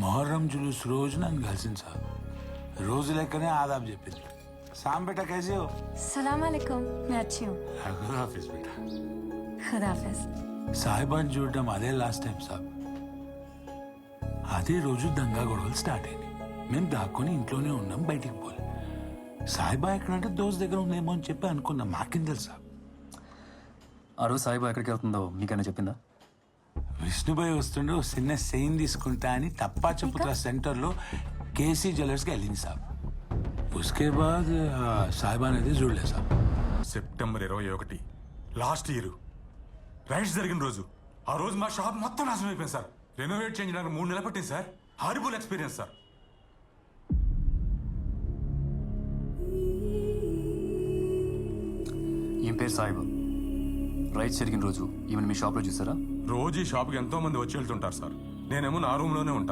మొహర్రం జులూస్ రోజు నన్ను కలిసింది సార్ రోజు లెక్కనే ఆదాబ్ చెప్పింది సామ్ బేటా कैसे हो सलाम वालेकुम मैं अच्छी हूँ खुदा हाफिज बेटा खुदा हाफिज సాయిబాన్ చూడడం అదే లాస్ట్ టైం సాబ్ అదే రోజు దంగా గొడవలు స్టార్ట్ అయింది మేము దాక్కొని ఇంట్లోనే ఉన్నాం బయటికి పోలే సాయిబా ఎక్కడంటే దోస్ దగ్గర ఉందేమో అని చెప్పి అనుకున్నాం మాకేం తెలుసా ఆ రోజు సాయిబా ఎక్కడికి వెళ్తుందో మీకైనా చెప్పిందా విష్ణుబాయ్ వస్తుండే ఓ చిన్న సెయిన్ తీసుకుంటా అని తప్పా చెప్పుతున్న సెంటర్లో కేసీ జ్యువెలర్స్కి వెళ్ళింది సాబ్. ఉస్కే బాద్ ఆ, సాయిబా అనేది చూడలేదు సాబ్. సెప్టెంబర్ ఇరవై ఒకటి లాస్ట్ ఇయర్. రైడ్స్ జరిగిన రోజు. ఆ రోజు మా షాప్ మొత్తం నాశనం అయిపోయింది సార్. రెనోవేట్ చేయడానికి మూడు నెలలు పట్టింది సార్. Horrible experience sir. ఈమె పేరు సాయిబా రైట్ జరిగిన రోజు ఈమెను మీ షాప్లో చూసారా? రోజు ఈ షాప్కి ఎంతో మంది వచ్చి వెళ్తుంటారు సార్. నేనేమో నా రూమ్లోనే ఉంటాను